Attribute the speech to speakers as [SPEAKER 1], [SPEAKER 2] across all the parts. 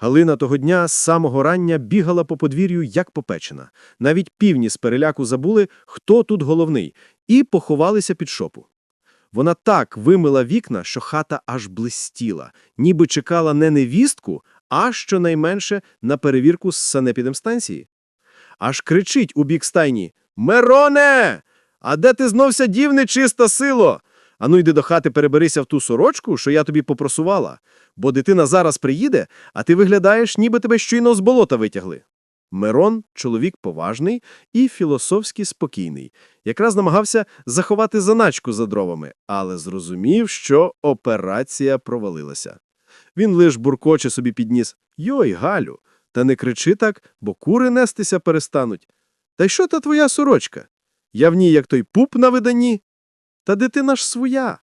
[SPEAKER 1] Галина того дня з самого рання бігала по подвір'ю, як попечена. Навіть півні з переляку забули, хто тут головний, і поховалися під шопу. Вона так вимила вікна, що хата аж блистіла, ніби чекала не невістку, а щонайменше на перевірку з санепідемстанції. Аж кричить у бік стайні «Мероне! А де ти зновся дів нечиста сило? Ану йди до хати переберися в ту сорочку, що я тобі попросувала, бо дитина зараз приїде, а ти виглядаєш, ніби тебе щойно з болота витягли. Мирон – чоловік поважний і філософськи спокійний. Якраз намагався заховати заначку за дровами, але зрозумів, що операція провалилася. Він лиш буркоче собі підніс «Йой, Галю, та не кричи так, бо кури нестися перестануть. Та що та твоя сорочка? Я в ній, як той пуп на виданні. Та дитина ж своя.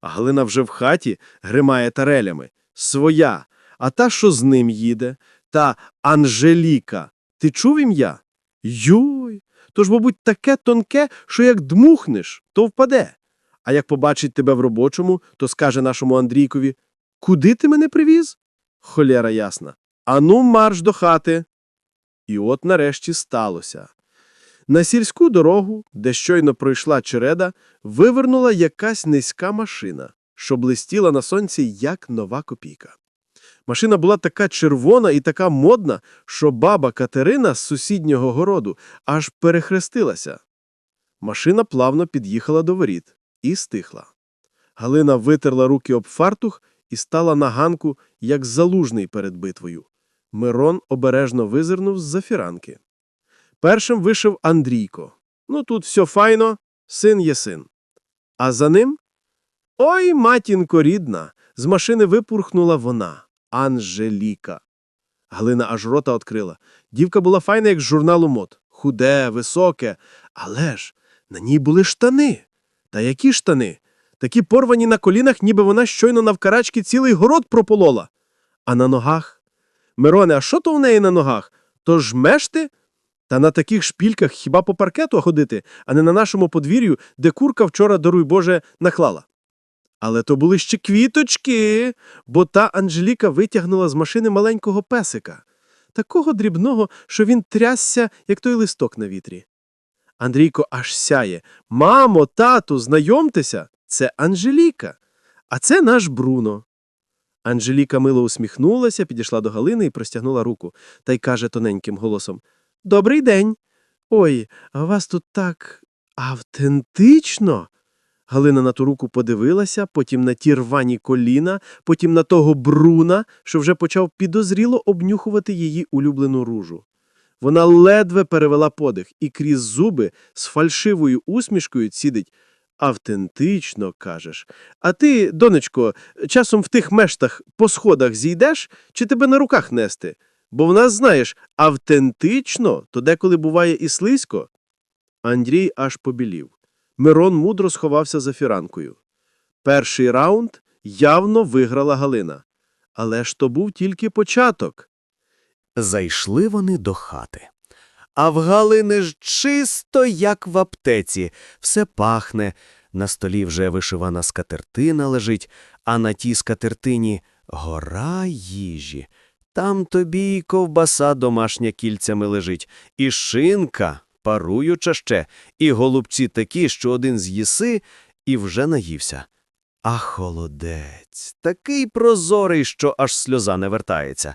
[SPEAKER 1] А Галина вже в хаті гримає тарелями. Своя. А та, що з ним їде, та Анжеліка. Ти чув ім'я? Йой. Тож, мабуть, таке тонке, що як дмухнеш, то впаде. А як побачить тебе в робочому, то скаже нашому Андрійкові Куди ти мене привіз? Холєра ясна. Ану, марш до хати. І от нарешті сталося. На сільську дорогу, де щойно пройшла череда, вивернула якась низька машина, що блистіла на сонці, як нова копійка. Машина була така червона і така модна, що баба Катерина з сусіднього городу аж перехрестилася. Машина плавно під'їхала до воріт і стихла. Галина витерла руки об фартух і стала на ганку, як залужний перед битвою. Мирон обережно визирнув з-за фіранки. Першим вийшов Андрійко. Ну, тут все файно, син є син. А за ним? Ой, матінко рідна, з машини випурхнула вона, Анжеліка. Галина аж рота відкрила. Дівка була файна, як з журналу мод. Худе, високе. Але ж на ній були штани. Та які штани? Такі порвані на колінах, ніби вона щойно навкарачки цілий город прополола. А на ногах? Мироне, а що то в неї на ногах? То ж мешти? Та на таких шпільках хіба по паркету ходити, а не на нашому подвір'ю, де курка вчора, даруй Боже, наклала. Але то були ще квіточки, бо та Анжеліка витягнула з машини маленького песика, такого дрібного, що він трясся, як той листок на вітрі. Андрійко аж сяє. Мамо, тату, знайомтеся, це Анжеліка, а це наш Бруно. Анжеліка мило усміхнулася, підійшла до Галини і простягнула руку, та й каже тоненьким голосом Добрий день. Ой, а вас тут так автентично. Галина на ту руку подивилася, потім на ті рвані коліна, потім на того Бруна, що вже почав підозріло обнюхувати її улюблену ружу. Вона ледве перевела подих і крізь зуби з фальшивою усмішкою цідить. Автентично, кажеш. А ти, донечко, часом в тих мештах по сходах зійдеш чи тебе на руках нести? Бо в нас, знаєш, автентично, то деколи буває і слизько. Андрій аж побілів. Мирон мудро сховався за фіранкою. Перший раунд явно виграла Галина. Але ж то був тільки початок.
[SPEAKER 2] Зайшли вони до хати. А в Галини ж чисто, як в аптеці, все пахне. На столі вже вишивана скатертина лежить, а на тій скатертині гора їжі. Там тобі й ковбаса домашня кільцями лежить, і шинка, паруюча ще, і голубці такі, що один з'їси, і вже наївся. А холодець, такий прозорий, що аж сльоза не вертається.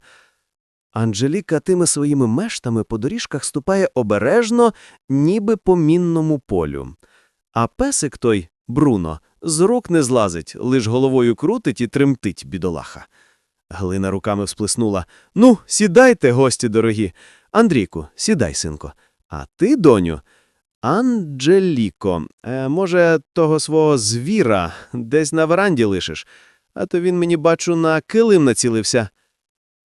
[SPEAKER 2] Анжеліка тими своїми мештами по доріжках ступає обережно, ніби по мінному полю. А песик той, Бруно, з рук не злазить, лиш головою крутить і тремтить бідолаха. Глина руками всплеснула. Ну, сідайте, гості дорогі. Андрійку, сідай, синко. А ти, доню, Анджеліко, е, може, того свого звіра десь на веранді лишиш, а то він мені, бачу, на килим націлився.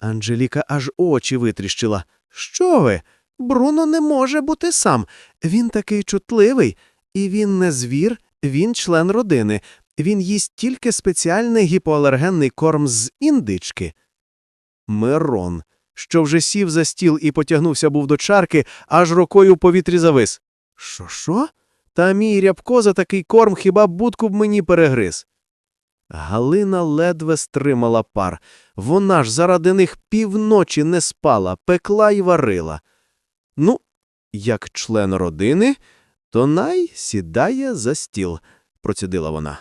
[SPEAKER 2] Анжеліка аж очі витріщила. Що ви? Бруно не може бути сам. Він такий чутливий. І він не звір, він член родини. Він їсть тільки спеціальний гіпоалергенний корм з індички. Мирон, що вже сів за стіл і потягнувся був до чарки, аж рукою в повітрі завис. Що, що? Та мій рябко за такий корм хіба будку б мені перегриз. Галина ледве стримала пар. Вона ж заради них півночі не спала, пекла й варила. Ну, як член родини, то най сідає за стіл, процідила вона.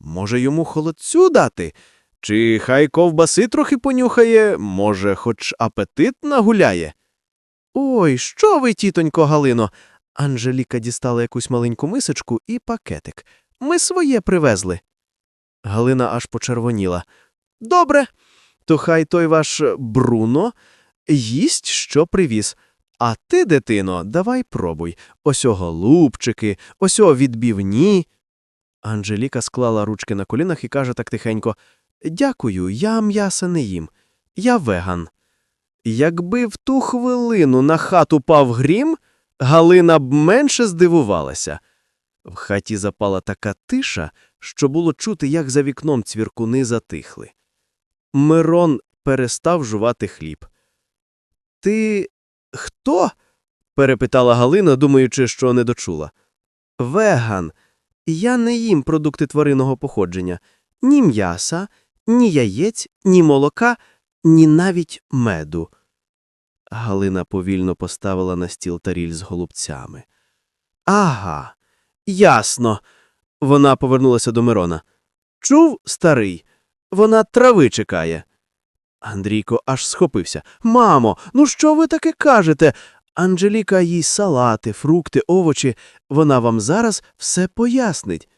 [SPEAKER 2] Може, йому холодцю дати? Чи хай ковбаси трохи понюхає, може, хоч апетит нагуляє? Ой, що ви, тітонько Галино? Анжеліка дістала якусь маленьку мисочку і пакетик. Ми своє привезли. Галина аж почервоніла. Добре, то хай той ваш Бруно їсть, що привіз. А ти, дитино, давай пробуй. Ось голубчики, ось о відбівні. Анжеліка склала ручки на колінах і каже так тихенько: Дякую, я м'яса не їм. Я веган. Якби в ту хвилину на хату пав грім, Галина б менше здивувалася. В хаті запала така тиша, що було чути, як за вікном цвіркуни затихли. Мирон перестав жувати хліб. Ти хто? перепитала Галина, думаючи, що не дочула. Веган. Я не їм продукти тваринного походження. Ні м'яса, ні яєць, ні молока, ні навіть меду. Галина повільно поставила на стіл таріль з голубцями. Ага, ясно. Вона повернулася до Мирона. Чув, старий, вона трави чекає. Андрійко аж схопився. Мамо, ну що ви таке кажете? Анжеліка їй салати, фрукти, овочі. Вона вам зараз все пояснить.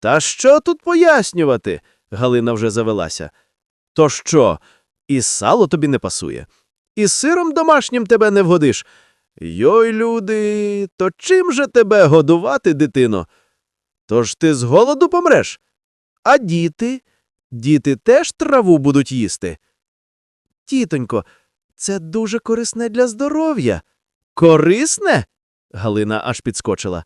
[SPEAKER 2] Та що тут пояснювати? Галина вже завелася. То що, і сало тобі не пасує? І сиром домашнім тебе не вгодиш. Йой, люди, то чим же тебе годувати, дитино? Тож ти з голоду помреш? А діти? Діти теж траву будуть їсти. Тітонько, це дуже корисне для здоров'я. Корисне? Галина аж підскочила.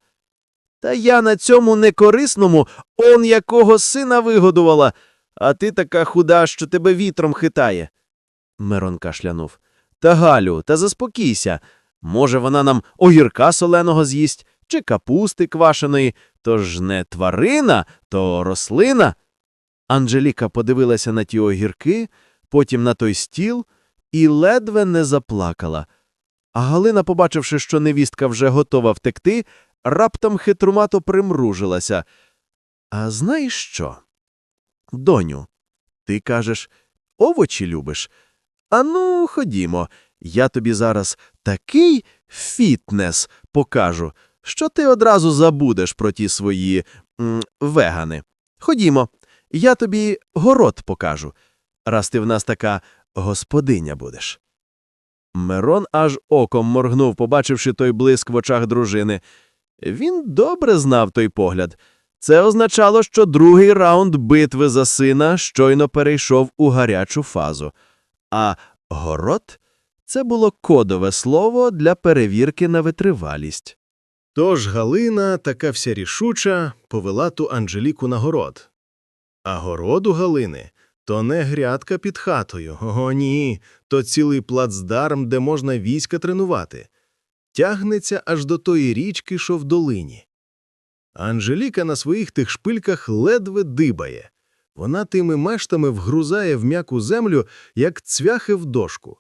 [SPEAKER 2] Та я на цьому некорисному он якого сина вигодувала, а ти така худа, що тебе вітром хитає. Мирон кашлянув. Та Галю, та заспокійся. Може, вона нам огірка соленого з'їсть, чи капусти квашеної, то ж не тварина, то рослина. Анжеліка подивилася на ті огірки, потім на той стіл і ледве не заплакала. А Галина, побачивши, що невістка вже готова втекти, раптом хитрумато примружилася. А знаєш що? Доню, ти кажеш, овочі любиш? Ану, ходімо, я тобі зараз такий фітнес покажу, що ти одразу забудеш про ті свої м, вегани. Ходімо, я тобі город покажу, раз ти в нас така господиня будеш. Мирон аж оком моргнув, побачивши той блиск в очах дружини. Він добре знав той погляд. Це означало, що другий раунд битви за сина щойно перейшов у гарячу фазу. А город це було кодове слово для перевірки на витривалість.
[SPEAKER 1] Тож Галина, така вся рішуча, повела ту Анжеліку на город. А городу Галини то не грядка під хатою, о ні, то цілий плацдарм, де можна війська тренувати. Тягнеться аж до тої річки, що в долині. Анжеліка на своїх тих шпильках ледве дибає. Вона тими мештами вгрузає в м'яку землю, як цвяхи в дошку.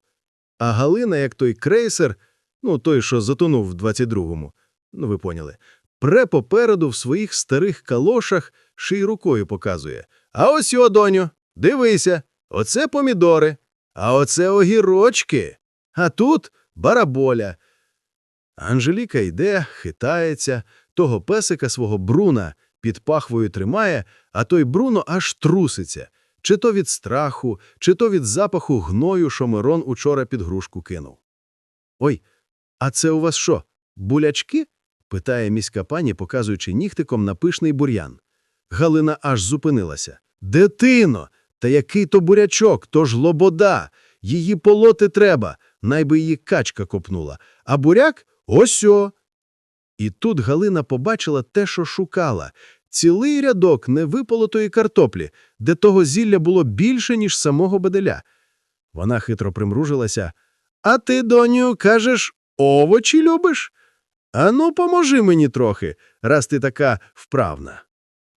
[SPEAKER 1] А Галина, як той крейсер, ну той, що затонув в 22-му, ну ви поняли, пре попереду в своїх старих калошах ще й рукою показує. А ось його, доню, дивися, оце помідори, а оце огірочки, а тут бараболя. Анжеліка йде, хитається, того песика свого Бруна під пахвою тримає, а той Бруно аж труситься, чи то від страху, чи то від запаху гною, що Мирон учора під грушку кинув. Ой, а це у вас що, булячки? питає міська пані, показуючи нігтиком на пишний бур'ян. Галина аж зупинилася. Дитино! Та який то бурячок, то ж лобода. Її полоти треба, найби її качка копнула. А буряк осьо. І тут Галина побачила те, що шукала. Цілий рядок невиполотої картоплі, де того зілля було більше, ніж самого беделя. Вона хитро примружилася. А ти, доню, кажеш, овочі любиш? Ану, поможи мені трохи, раз ти така вправна.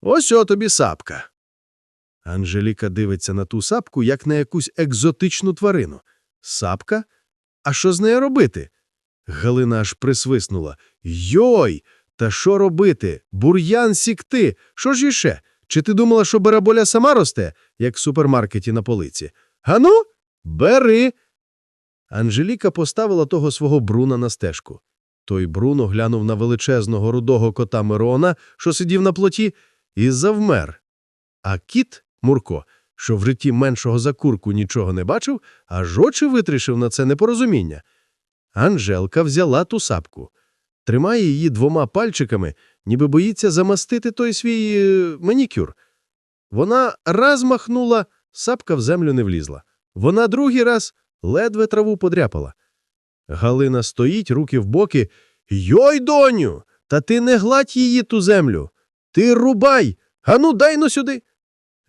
[SPEAKER 1] Ось о тобі сапка. Анжеліка дивиться на ту сапку, як на якусь екзотичну тварину. Сапка? А що з нею робити? Галина аж присвиснула. Йой! Та що робити? Бур'ян сікти! Що ж іще? Чи ти думала, що бараболя сама росте, як в супермаркеті на полиці? Гану? Бери! Анжеліка поставила того свого Бруна на стежку. Той Бруно глянув на величезного рудого кота Мирона, що сидів на плоті, і завмер. А кіт, Мурко, що в житті меншого за курку нічого не бачив, аж очі витрішив на це непорозуміння. Анжелка взяла ту сапку, тримає її двома пальчиками, ніби боїться замастити той свій е, манікюр. Вона раз махнула, сапка в землю не влізла. Вона другий раз ледве траву подряпала. Галина стоїть, руки в боки. Йой, доню! Та ти не гладь її ту землю. Ти рубай! Ану, дай но сюди.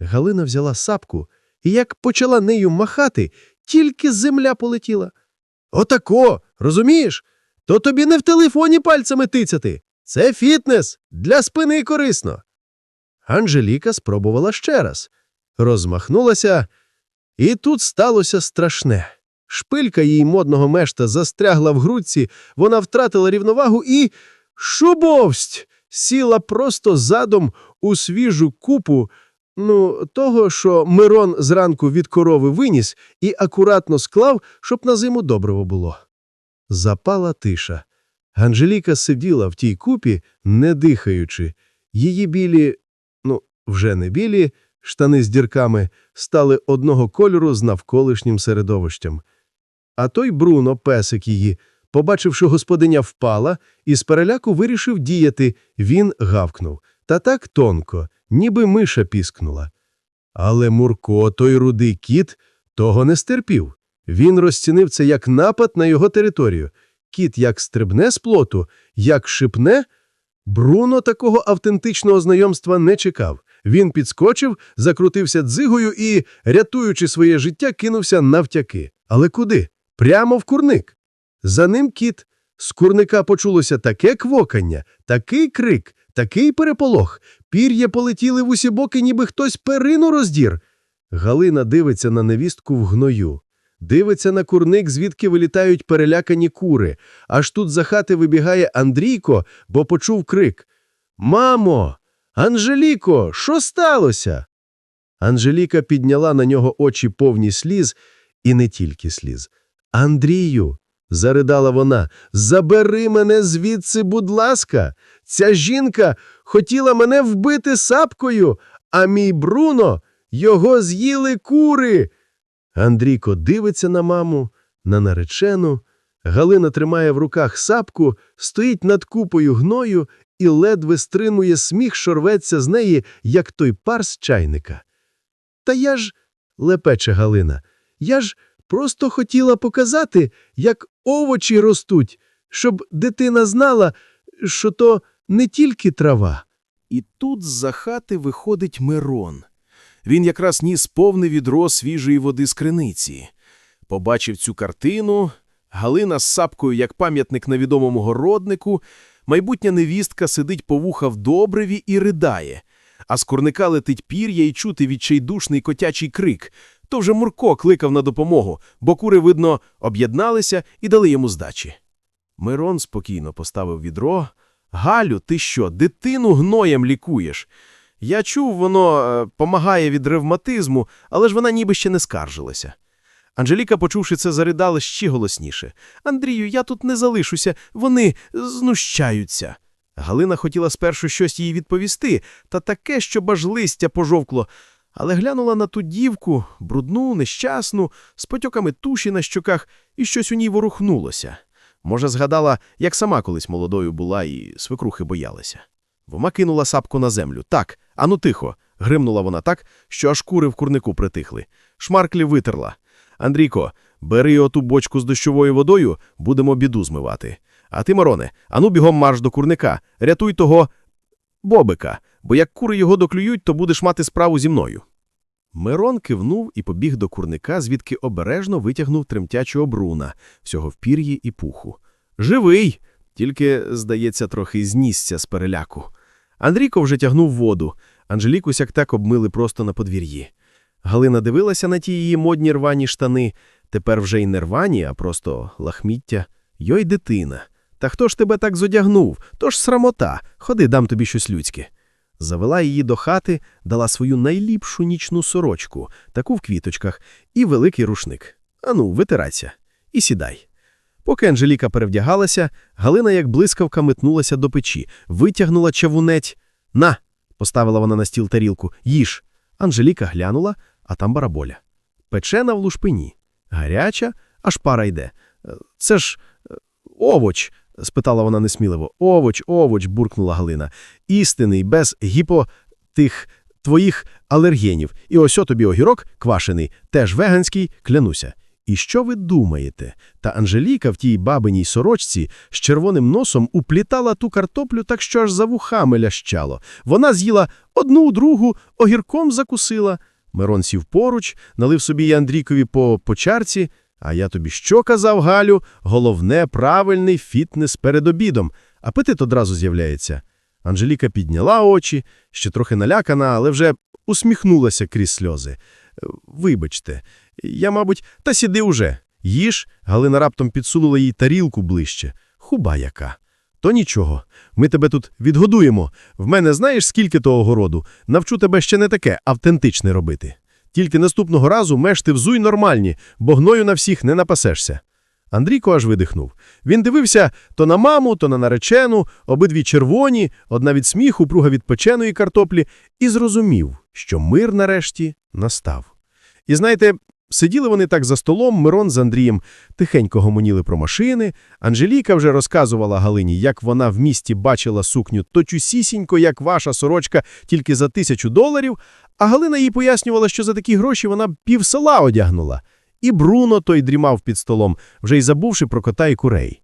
[SPEAKER 1] Галина взяла сапку і як почала нею махати, тільки земля полетіла. Отако, розумієш? То тобі не в телефоні пальцями тицяти. Це фітнес, для спини корисно. Анжеліка спробувала ще раз. Розмахнулася, і тут сталося страшне. Шпилька її модного мешта застрягла в грудці, вона втратила рівновагу і. Шубовсть! Сіла просто задом у свіжу купу, ну, того, що Мирон зранку від корови виніс і акуратно склав, щоб на зиму добриво було. Запала тиша. Анжеліка сиділа в тій купі, не дихаючи. Її білі, ну, вже не білі, штани з дірками стали одного кольору з навколишнім середовищем. А той Бруно, песик її, побачивши, господиня впала, і з переляку вирішив діяти. Він гавкнув. Та так тонко, ніби миша піскнула. Але Мурко, той рудий кіт, того не стерпів. Він розцінив це як напад на його територію. Кіт як стрибне з плоту, як шипне. Бруно такого автентичного знайомства не чекав. Він підскочив, закрутився дзигою і, рятуючи своє життя, кинувся навтяки. Але куди? Прямо в курник. За ним кіт. З курника почулося таке квокання, такий крик, такий переполох. Пір'я полетіли в усі боки, ніби хтось перину роздір. Галина дивиться на невістку в гною. Дивиться на курник, звідки вилітають перелякані кури. Аж тут за хати вибігає Андрійко, бо почув крик. Мамо! Анжеліко, що сталося? Анжеліка підняла на нього очі повні сліз, і не тільки сліз. Андрію, заридала вона, забери мене звідси, будь ласка. Ця жінка хотіла мене вбити сапкою, а мій Бруно його з'їли кури. Андрійко дивиться на маму, на наречену. Галина тримає в руках сапку, стоїть над купою гною і ледве стримує сміх, що рветься з неї, як той пар з чайника. Та я ж, лепече Галина, я ж просто хотіла показати, як овочі ростуть, щоб дитина знала, що то не тільки трава.
[SPEAKER 3] І тут з-за хати виходить Мирон. Він якраз ніс повне відро свіжої води з криниці. Побачив цю картину, Галина з сапкою, як пам'ятник невідомому городнику, майбутня невістка сидить по вуха в добриві і ридає, а з курника летить пір'я і чути відчайдушний котячий крик. То вже Мурко кликав на допомогу, бо кури, видно, об'єдналися і дали йому здачі. Мирон спокійно поставив відро. Галю, ти що, дитину гноєм лікуєш? Я чув, воно е, помагає від ревматизму, але ж вона ніби ще не скаржилася. Анжеліка, почувши це, заридала ще голосніше. Андрію, я тут не залишуся, вони знущаються. Галина хотіла спершу щось їй відповісти, та таке, щоб аж листя пожовкло, але глянула на ту дівку, брудну, нещасну, з потьоками туші на щоках, і щось у ній ворухнулося. Може, згадала, як сама колись молодою була і свекрухи боялася. Вома кинула сапку на землю. Так, ану тихо. Гримнула вона так, що аж кури в курнику притихли. Шмарклі витерла. Андрійко, бери оту бочку з дощовою водою, будемо біду змивати. А ти, Мароне, ану бігом марш до курника, рятуй того бобика, бо як кури його доклюють, то будеш мати справу зі мною. Мирон кивнув і побіг до курника, звідки обережно витягнув тремтячого бруна, всього в пір'ї і пуху. Живий! Тільки, здається, трохи знісся з переляку. Андрійко вже тягнув воду, Анжеліку сяк-так обмили просто на подвір'ї. Галина дивилася на ті її модні рвані штани. Тепер вже й не рвані, а просто лахміття. Йой, дитина. Та хто ж тебе так зодягнув? То ж срамота. Ходи, дам тобі щось людське. Завела її до хати, дала свою найліпшу нічну сорочку, таку в квіточках, і великий рушник. Ану, витирайся. І сідай. Поки Анжеліка перевдягалася, Галина як блискавка метнулася до печі, витягнула чавунець. На! поставила вона на стіл тарілку. Їж. Анжеліка глянула, а там бараболя. Печена в лушпині. Гаряча, аж пара йде. «Е, Це ж е, овоч, спитала вона несміливо. Овоч, овоч, буркнула Галина. Істинний, без гіпо тих твоїх алергенів. І ось о тобі огірок квашений, теж веганський, клянуся. І що ви думаєте? Та Анжеліка в тій бабиній сорочці з червоним носом уплітала ту картоплю так, що аж за вухами лящало. Вона з'їла одну, другу, огірком закусила. Мирон сів поруч, налив собі Андрійкові по, по чарці. А я тобі що казав, Галю? Головне, правильний фітнес перед обідом. Апетит одразу з'являється. Анжеліка підняла очі, ще трохи налякана, але вже усміхнулася крізь сльози. «Е, Вибачте, я, мабуть, та сіди уже. Їж, Галина раптом підсунула їй тарілку ближче. Хуба яка. То нічого, ми тебе тут відгодуємо. В мене знаєш, скільки того городу? Навчу тебе ще не таке автентичне робити. Тільки наступного разу мешти взуй нормальні, бо гною на всіх не напасешся. Андрійко аж видихнув. Він дивився то на маму, то на наречену, обидві червоні, одна від сміху, друга від печеної картоплі, і зрозумів, що мир нарешті настав. І знаєте, сиділи вони так за столом, Мирон з Андрієм тихенько гомоніли про машини, Анжеліка вже розказувала Галині, як вона в місті бачила сукню точусісінько, як ваша сорочка, тільки за тисячу доларів, а Галина їй пояснювала, що за такі гроші вона пів села одягнула. І Бруно той дрімав під столом, вже й забувши про кота і курей.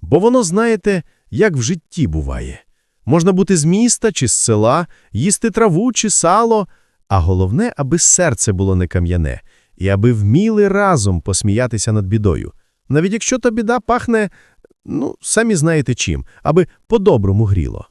[SPEAKER 3] Бо воно, знаєте, як в житті буває. Можна бути з міста чи з села, їсти траву чи сало, а головне, аби серце було не кам'яне, і аби вміли разом посміятися над бідою. Навіть якщо та біда пахне, ну, самі знаєте чим, аби по-доброму гріло.